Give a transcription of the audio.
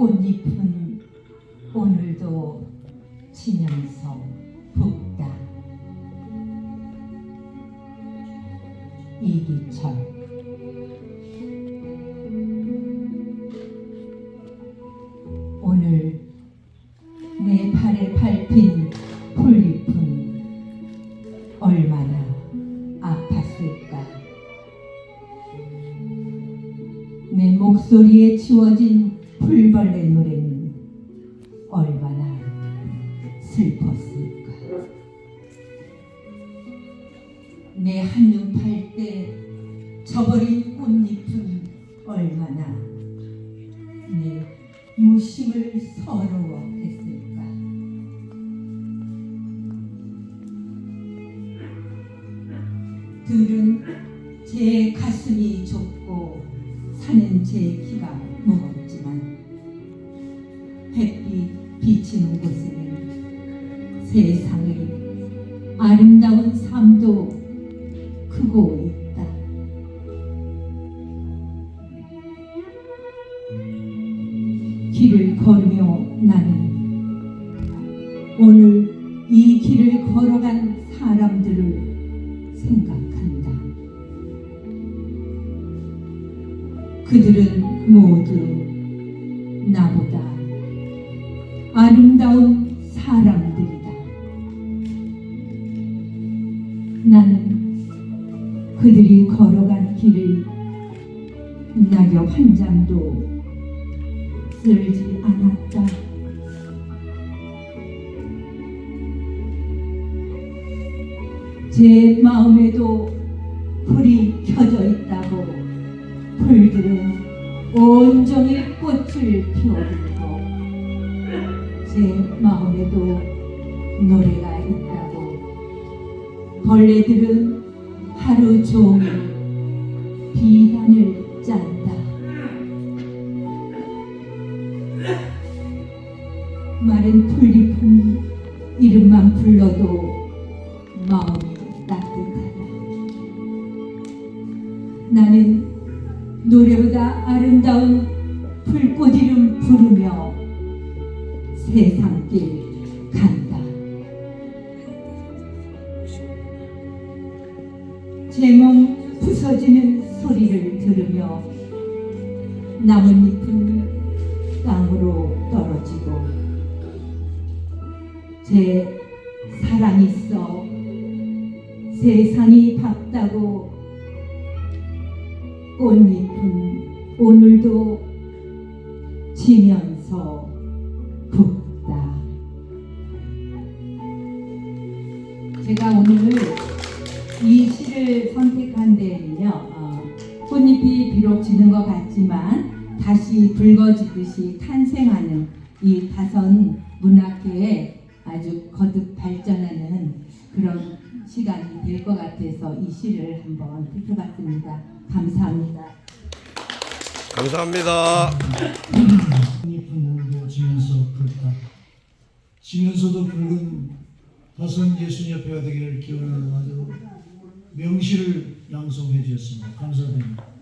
꽃잎은 오늘도 지면서 붓다. 이기철 오늘 내 팔에 밟힌 풀잎은 얼마나 아팠을까 내 목소리에 치워진 풀벌레 노래는 얼마나 슬펐을까. 내 한눈 팔때 져버린 꽃잎은 얼마나 내 유심을 서러워했을까. 들은 제 가슴이 좁고 사는 제 키가 무겁지 비치는 곳에는 세상에 아름다운 삶도 크고 있다. 길을 걸으며 나는 오늘 이 길을 걸어간 사람들을 생각한다. 그들은 모두 나보다 아름다운 사람들이다. 나는 그들이 걸어간 길을 낙엽 한 장도 쓸지 않았다. 제 마음에도 제 마음에도 노래가 있다고 벌레들은 하루 종일 비단을 짠다. 마른 풀잎은 이름만 불러도 마음이 따뜻하다. 나는 노래보다 아름다운 불꽃 이름 부르며 세상길 간다. 제몸 부서지는 소리를 들으며 나뭇잎은 땅으로 떨어지고 제 사랑 있어 세상이 밝다고 꽃잎은 오늘도 지면서 제가 오늘 이 시를 선택한 데에는요, 어, 꽃잎이 비록 지는 것 같지만 다시 붉어지듯이 탄생하는 이 다선 문학계에 아주 거듭 발전하는 그런 시간이 될 것 같아서 이 시를 한번 택해봤습니다. 감사합니다. 감사합니다. 잎은 울고 지면서 붉다. 지면서도 붉은 다선 예술협회가 되기를 기원하는 아주 명시를 양성해 주셨습니다. 감사드립니다.